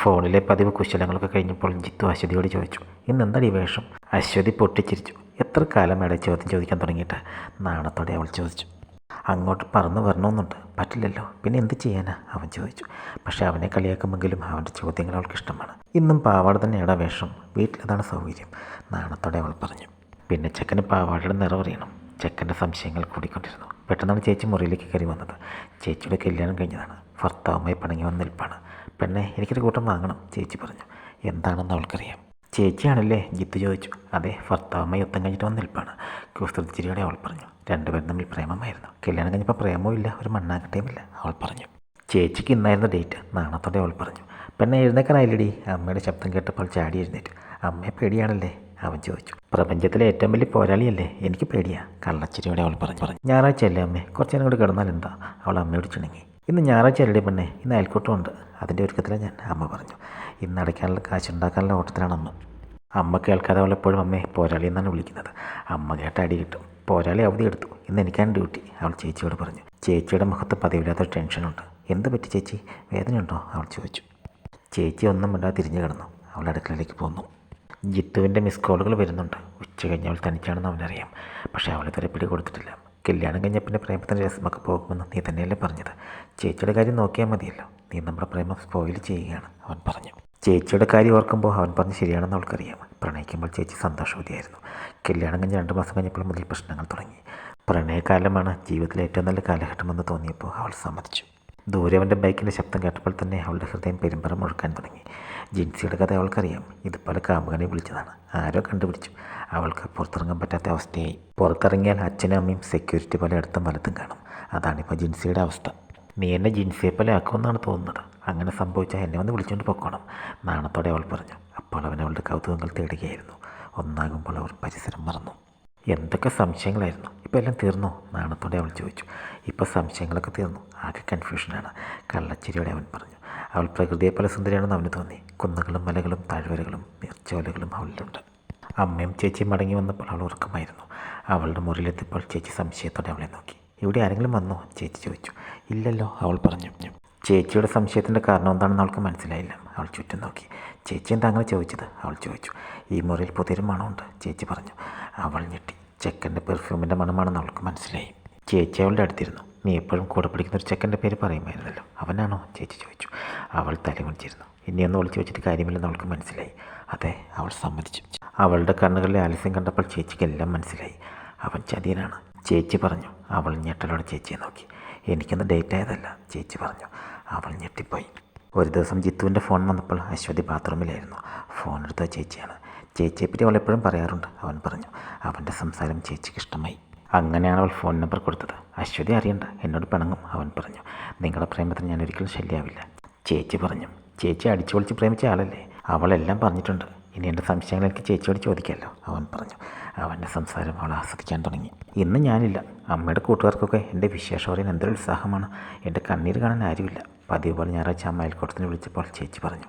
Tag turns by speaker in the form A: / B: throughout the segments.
A: ഫോണിലെ പതിവ് കുശലങ്ങളൊക്കെ കഴിഞ്ഞപ്പോൾ ജിത്തു അശ്വതിയോട് ചോദിച്ചു ഇന്ന് എന്താ ഈ വേഷം? അശ്വതി പൊട്ടിച്ചിരിച്ചു. എത്ര കാലം മേടെ ചോദ്യം ചോദിക്കാൻ തുടങ്ങിയിട്ട്? നാണത്തോടെ അവൾ ചോദിച്ചു. അങ്ങോട്ട് പറന്ന് വരണമെന്നുണ്ട്. പറ്റില്ലല്ലോ. പിന്നെ എന്ത് ചെയ്യാനാ? അവൻ ചോദിച്ചു. പക്ഷേ അവനെ കളിയാക്കുമെങ്കിലും അവന്റെ ചോദ്യങ്ങൾ അവൾക്ക് ഇഷ്ടമാണ്. ഇന്നും പാവാട തന്നെയാണ് വേഷം. വീട്ടിലതാണ് സൗകര്യം. നാണത്തോടെ അവൾ പറഞ്ഞു. പിന്നെ ചെക്കന് പാവാടയുടെ നിറവറിയണം ചെക്കന്റെ സംശയങ്ങൾ കൂടിക്കൊണ്ടിരുന്നു. പെട്ടെന്നാണ് ചേച്ചി മുറിയിലേക്ക് കയറി വന്നത്. ചേച്ചിയുടെ കല്യാണം കഴിഞ്ഞതാണ്. ഭർത്താവുമായി പണങ്ങി വന്ന നിൽപ്പാണ്. പെണ്ണെ എനിക്കൊരു കൂട്ടം വാങ്ങണം ചേച്ചി പറഞ്ഞു. എന്താണെന്ന് അവൾക്കറിയാം. ചേച്ചിയാണല്ലേ? ജിത്ത് ചോദിച്ചു. അതെ ഭർത്താവുമായി ഒത്തം കഴിഞ്ഞിട്ട് വന്ന് നിൽപ്പാണ്. കുസൃതിച്ചിരിയോടെ അവൾ പറഞ്ഞു. രണ്ടുപേരും തമ്മിൽ പ്രേമമായിരുന്നു. കല്യാണം കഴിഞ്ഞപ്പോൾ പ്രേമവും ഇല്ല ഒരു മണ്ണാക്കട്ടയും ഇല്ല അവൾ പറഞ്ഞു. ചേച്ചിക്ക് ഇന്നായിരുന്നു ഡേറ്റ് നാണത്തോടെ അവൾ പറഞ്ഞു. പെണ്ണെ എഴുന്നേക്കാനായില്ലടി. അമ്മയുടെ ശബ്ദം കേട്ടപ്പോൾ ചാടി എഴുന്നേറ്റ്. അമ്മയെ പേടിയാണല്ലേ? അവൻ ചോദിച്ചു. പ്രപഞ്ചത്തിലെ ഏറ്റവും വലിയ പോരാളിയല്ലേ? എനിക്ക് പേടിയാ കള്ളച്ചിരിയോടെ അവൾ പറഞ്ഞു. പറഞ്ഞു. ഞായറാഴ്ച അല്ലേ അമ്മേ? കുറച്ച് നേരം കൂടി കിടന്നാൽ എന്താ? അവൾ അമ്മയോട് ചിണങ്ങി. ഇന്ന് ഞായറാഴ്ച അല്ലേ പെണ്ണെ? ഇന്ന് അയൽക്കൂട്ടമുണ്ട്. അതിന്റെ ഒരുക്കത്തിലാണ് ഞാൻ. അമ്മ പറഞ്ഞു ഇന്ന് അടയ്ക്കാനുള്ള കാശുണ്ടാക്കാനുള്ള ഓട്ടത്തിലാണ് അമ്മ അമ്മ കേൾക്കാതെ അവൾ എപ്പോഴും അമ്മയെ പോരാളി എന്നാണ് വിളിക്കുന്നത്. അമ്മ കേട്ട അടി കിട്ടും. പോരാളി അവധി എടുത്തു. ഇന്ന് എനിക്കാണ് ഡ്യൂട്ടി അവൾ ചേച്ചിയോട് പറഞ്ഞു. ചേച്ചിയുടെ മുഖത്ത് പതിവില്ലാത്ത ടെൻഷനുണ്ട് എന്ത് പറ്റി ചേച്ചി? വേദനയുണ്ടോ അവൾ ചോദിച്ചു. ചേച്ചി ഒന്നും മിണ്ടാതെ തിരിഞ്ഞു കിടന്നു. അവൾ അടുക്കളയിലേക്ക് പോന്നു. ജിത്തുവിന്റെ മിസ് കോളുകൾ വരുന്നുണ്ട്. ഉച്ച കഴിഞ്ഞ് അവൾ തനിച്ചാണെന്ന് അവനറിയാം. പക്ഷേ തരെ പിടി കൊടുത്തിട്ടില്ല കല്യാണം കഴിഞ്ഞ പിന്നെ പ്രേമത്തിന്റെ രസമൊക്കെ പോകുമെന്ന് നീ തന്നെയല്ലേ പറഞ്ഞത്. ചേച്ചിയുടെ കാര്യം നോക്കിയാൽ മതിയല്ലോ. നീ നമ്മുടെ പ്രേമം സ്പോയിൽ ചെയ്യുകയാണ് അവൻ പറഞ്ഞു. ചേച്ചിയുടെ കാര്യം ഓർക്കുമ്പോൾ അവൻ പറഞ്ഞ് ശരിയാണെന്ന് അവൾക്കറിയാം. പ്രണയിക്കുമ്പോൾ ചേച്ചി സന്തോഷവതിയായിരുന്നു. കല്യാണം കഴിഞ്ഞ് രണ്ട് മാസം കഴിഞ്ഞപ്പോൾ മുതൽ പ്രശ്നങ്ങൾ തുടങ്ങി. പ്രണയകാലമാണ് ജീവിതത്തിലെ ഏറ്റവും നല്ല കാലഘട്ടമെന്ന് തോന്നിയപ്പോൾ അവൾ സമ്മതിച്ചു. ദൂരെ അവന്റെ ബൈക്കിന്റെ ശബ്ദം കേട്ടപ്പോൾ തന്നെ അവളുടെ ഹൃദയം പെരുമ്പറ മുഴക്കാൻ തുടങ്ങി. ജിൻസിയുടെ കഥ അവൾക്കറിയാം. ഇതുപോലെ കാമുകനെ വിളിച്ചതാണ്. ആരോ കണ്ടുപിടിച്ചു. അവൾക്ക് പുറത്തിറങ്ങാൻ പറ്റാത്ത അവസ്ഥയായി. പുറത്തിറങ്ങിയാൽ അച്ഛനും അമ്മയും സെക്യൂരിറ്റി പോലെ അടുത്തും വലത്തും കാണും. അതാണിപ്പോൾ ജിൻസിയുടെ അവസ്ഥ. നീ എന്നെ ജിൻസിയെ പോലെ ആക്കുമെന്നാണ് തോന്നുന്നത്. അങ്ങനെ സംഭവിച്ചാൽ എന്നെ വന്ന് വിളിച്ചുകൊണ്ട് പൊക്കോണം. നാണത്തോടെ അവൾ പറഞ്ഞു. അപ്പോൾ അവൻ അവളുടെ കൗതുകങ്ങൾ തേടുകയായിരുന്നു. ഒന്നാകുമ്പോൾ അവർ പരിസരം മറന്നു. എന്തൊക്കെ സംശയങ്ങളായിരുന്നു. ഇപ്പോൾ എല്ലാം തീർന്നോ? നാണത്തോടെ അവൾ ചോദിച്ചു. ഇപ്പോൾ സംശയങ്ങളൊക്കെ തീർന്നു? ആകെ കൺഫ്യൂഷനാണ്. കള്ളച്ചിരിയോടെ അവൻ പറഞ്ഞു അവൾ പ്രകൃതിയെ പല സുന്ദരിയാണെന്ന് അവന് തോന്നി. കുന്നുകളും മലകളും താഴ്വരകളും നീർച്ചോലകളും അവളിലുണ്ട്. അമ്മയും ചേച്ചിയും മടങ്ങി വന്നപ്പോൾ അവൾ ഉറക്കമായിരുന്നു. അവളുടെ മുറിയിലെത്തിയപ്പോൾ ചേച്ചി സംശയത്തോടെ അവളെ നോക്കി. ഇവിടെ ആരെങ്കിലും വന്നോ? ചേച്ചി ചോദിച്ചു. ഇല്ലല്ലോ അവൾ പറഞ്ഞു. ചേച്ചിയുടെ സംശയത്തിന്റെ കാരണം എന്താണെന്ന് അവൾക്ക് മനസ്സിലായില്ല. അവൾ ചുറ്റും നോക്കി. ചേച്ചി എന്താ അങ്ങനെ ചോദിച്ചത്? അവൾ ചോദിച്ചു. ഈ മുറിയിൽ പുതിയൊരു മണമുണ്ട് ചേച്ചി പറഞ്ഞു. അവൾ ഞെട്ടി. ചെക്കന്റെ പെർഫ്യൂമിന്റെ മണമാണെന്ന് അവൾക്ക് മനസ്സിലായി. ചേച്ചി അവളുടെ അടുത്തിരുന്നു. നീ എപ്പോഴും കൂടെ പിടിക്കുന്ന ഒരു ചെക്കന്റെ പേര് പറയുമായിരുന്നല്ലോ. അവനാണോ? ചേച്ചി ചോദിച്ചു. അവൾ തലകുണിച്ചിരുന്നു ഒന്ന് ഒളിച്ചു വെച്ചിട്ട് കാര്യമില്ലെന്ന് അവൾക്ക് മനസ്സിലായി. അതെ അവൾ സമ്മതിച്ചു. അവളുടെ കണ്ണുകളിലെ ആലസ്യം കണ്ടപ്പോൾ ചേച്ചിക്കെല്ലാം മനസ്സിലായി. അവൻ ചതിയനാണ്. ചേച്ചി പറഞ്ഞു അവൾ ഞെട്ടലോടെ ചേച്ചിയെ നോക്കി. എനിക്കൊന്ന് ഡേറ്റ് ആയതല്ല ചേച്ചി പറഞ്ഞു. അവൾ ഞെട്ടിപ്പോയി. ഒരു ദിവസം ജിത്തുവിന്റെ ഫോൺ വന്നപ്പോൾ അശ്വതി ബാത്റൂമിലായിരുന്നു. ഫോൺ എടുത്ത ചേച്ചിയാണ്. ചേച്ചിയെപ്പറ്റി അവൾ എപ്പോഴും പറയാറുണ്ട് അവൻ പറഞ്ഞു. അവന്റെ സംസാരം ചേച്ചിക്ക് ഇഷ്ടമായി. അങ്ങനെയാണ് അവൾ ഫോൺ നമ്പർ കൊടുത്തത്. അശ്വതി അറിയണ്ട. എന്നോട് പിണങ്ങും. അവൻ പറഞ്ഞു നിങ്ങളുടെ പ്രേമത്തിന് ഞാൻ ഒരിക്കലും ശല്യമാവില്ല ചേച്ചി പറഞ്ഞു ചേച്ചി അടിച്ചു പൊളിച്ച് പ്രേമിച്ച ആളല്ലേ? അവളെല്ലാം പറഞ്ഞിട്ടുണ്ട്. ഇനി എന്റെ സംശയങ്ങൾ എനിക്ക് ചേച്ചിയോട് ചോദിക്കാമല്ലോ അവൻ പറഞ്ഞു അവന്റെ സംസാരം അവൾ ആസ്വദിക്കാൻ തുടങ്ങി. ഇന്ന് ഞാനില്ല. അമ്മയുടെ കൂട്ടുകാർക്കൊക്കെ എന്റെ വിശേഷം പറയാൻ എന്തൊരു ഉത്സാഹമാണ്. എന്റെ കണ്ണീര് കാണാൻ ആരുമില്ല. പതിവ് പോലെ ഞായറാഴ്ച അമ്മ അയൽക്കൂട്ടത്തിന് വിളിച്ചപ്പോൾ ചേച്ചി പറഞ്ഞു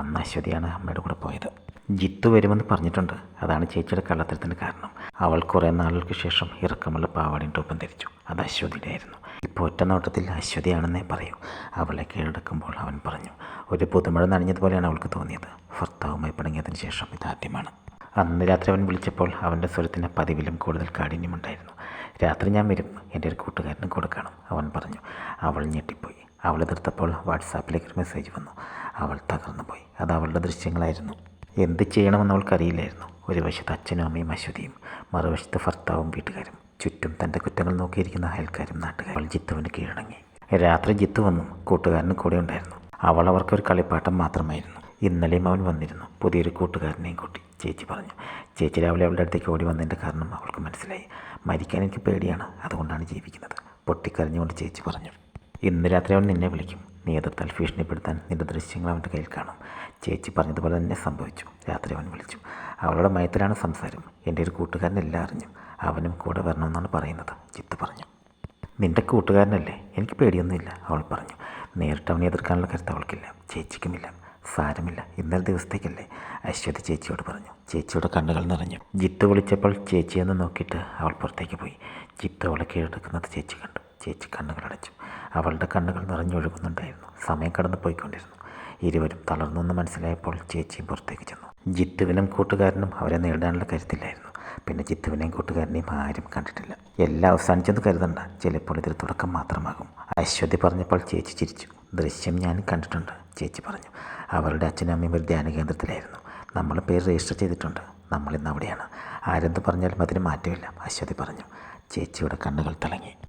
A: അന്ന് അശ്വതിയാണ് അമ്മയുടെ കൂടെ പോയത്. ജിത്തു വരുമെന്ന് പറഞ്ഞിട്ടുണ്ട്. അതാണ് ചേച്ചിയുടെ കള്ളത്തരത്തിന് കാരണം. അവൾ കുറേ നാളുകൾക്ക് ശേഷം ഇറക്കമുള്ള പാവാടിയും ടോപ്പും ധരിച്ചു. അത് അശ്വതിയുടെ ആയിരുന്നു ഇപ്പോൾ ഒറ്റ നോട്ടത്തിൽ അശ്വതിയാണെന്നേ പറയൂ. അവളെ കീഴടക്കുമ്പോൾ അവൻ പറഞ്ഞു ഒരു പുതുമഴ നനഞ്ഞതുപോലെയാണ് അവൾക്ക് തോന്നിയത്. ഭർത്താവുമായി പിണങ്ങിയതിന് ശേഷം ഇതാദ്യമാണ് അന്ന് രാത്രി അവൻ വിളിച്ചപ്പോൾ അവന്റെ സ്വരത്തിന് പതിവിലും കൂടുതൽ കാഠിന്യമുണ്ടായിരുന്നു രാത്രി ഞാൻ വരും. എന്റെ ഒരു കൂട്ടുകാരനും കൂടെ കാണും അവൻ പറഞ്ഞു. അവൾ ഞെട്ടിപ്പോയി. അവൾ എതിർത്തപ്പോൾ വാട്സാപ്പിലേക്ക് ഒരു മെസ്സേജ് വന്നു. അവൾ തകർന്നു പോയി അത് അവളുടെ ദൃശ്യങ്ങളായിരുന്നു. എന്ത് ചെയ്യണമെന്ന് അവൾക്കറിയില്ലായിരുന്നു. ഒരു വശത്ത് അച്ഛനും അമ്മയും അശ്വതിയും മറുവശത്ത് ഭർത്താവും വീട്ടുകാരും. ചുറ്റും തന്റെ കുറ്റങ്ങൾ നോക്കിയിരിക്കുന്ന അയൽക്കാരും നാട്ടുകാരും. അവൾ ജിത്തുവിന് കീഴടങ്ങി. രാത്രി ജിത്തു വന്നു. കൂട്ടുകാരനും കൂടെ ഉണ്ടായിരുന്നു. അവൾ അവർക്കൊരു കളിപ്പാട്ടം മാത്രമായിരുന്നു. ഇന്നലെയും അവൻ വന്നിരുന്നു. പുതിയൊരു കൂട്ടുകാരനെയും കൂട്ടി. ചേച്ചി പറഞ്ഞു ചേച്ചി രാവിലെ അവളുടെ അടുത്തേക്ക് ഓടി വന്നതിന്റെ കാരണം അവൾക്ക് മനസ്സിലായി. മരിക്കാൻ എനിക്ക് പേടിയാണ്. അതുകൊണ്ടാണ് ജീവിക്കുന്നത്. പൊട്ടിക്കരഞ്ഞുകൊണ്ട് ചേച്ചി പറഞ്ഞു ഇന്ന് രാത്രി അവൻ നിന്നെ വിളിക്കും. നീ എതിർത്താൽ ഭീഷണിപ്പെടുത്താൻ നിന്റെ ദൃശ്യങ്ങൾ അവന്റെ കയ്യിൽ കാണും. ചേച്ചി പറഞ്ഞതുപോലെ തന്നെ സംഭവിച്ചു. രാത്രി അവൻ വിളിച്ചു. അവളുടെ മയത്തിലാണ് സംസാരം. എന്റെ ഒരു കൂട്ടുകാരൻ എല്ലാം അറിഞ്ഞു. അവനും കൂടെ വരണമെന്നാണ് പറയുന്നത്. ചിത്ത് പറഞ്ഞു. നിന്റെ കൂട്ടുകാരനല്ലേ? എനിക്ക് പേടിയൊന്നുമില്ല അവൾ പറഞ്ഞു. നേരിട്ട് അവനെ എതിർക്കാനുള്ള കരുത്ത് അവൾക്കില്ല. ചേച്ചിക്കുമില്ല. സാരമില്ല. ഇന്നലെ ദിവസത്തേക്കല്ലേ? അശ്വതി ചേച്ചിയോട് പറഞ്ഞു. ചേച്ചിയുടെ കണ്ണുകൾ നിറഞ്ഞു. ജിത്ത് വിളിച്ചപ്പോൾ ചേച്ചിയെന്ന് നോക്കിയിട്ട് അവൾ പുറത്തേക്ക് പോയി. ജിത്ത് അവളെ കീഴടക്കുന്നത് ചേച്ചി കണ്ടു. ചേച്ചി കണ്ണുകൾ അടച്ചു അവളുടെ കണ്ണുകൾ നിറഞ്ഞൊഴുകുന്നുണ്ടായിരുന്നു. സമയം കടന്നു പോയിക്കൊണ്ടിരുന്നു. ഇരുവരും തളർന്നെന്ന് മനസ്സിലായപ്പോൾ ചേച്ചിയും പുറത്തേക്ക് ചെന്നു. ജിത്തുവിനും കൂട്ടുകാരനും അവരെ നേടാനുള്ള കരുത്തില്ലായിരുന്നു. പിന്നെ ജിത്തുവിനെയും കൂട്ടുകാരനെയും ആരും കണ്ടിട്ടില്ല. എല്ലാം അവസാനിച്ചെന്ന് കരുതണ്ട. ചിലപ്പോൾ ഇതൊരു തുടക്കം മാത്രമാകും. അശ്വതി പറഞ്ഞപ്പോൾ ചേച്ചി ചിരിച്ചു. ദൃശ്യം ഞാൻ കണ്ടിട്ടുണ്ട് ചേച്ചി പറഞ്ഞു. അവരുടെ അച്ഛനും അമ്മയും ഒരു ധ്യാന കേന്ദ്രത്തിലായിരുന്നു. നമ്മൾ പേര് രജിസ്റ്റർ ചെയ്തിട്ടുണ്ട്. നമ്മളിന്ന് അവിടെയാണ്. ആരെന്ത് പറഞ്ഞാലും അതിന് മാറ്റമില്ല അശ്വതി പറഞ്ഞു. ചേച്ചിയുടെ കണ്ണുകൾ തിളങ്ങി.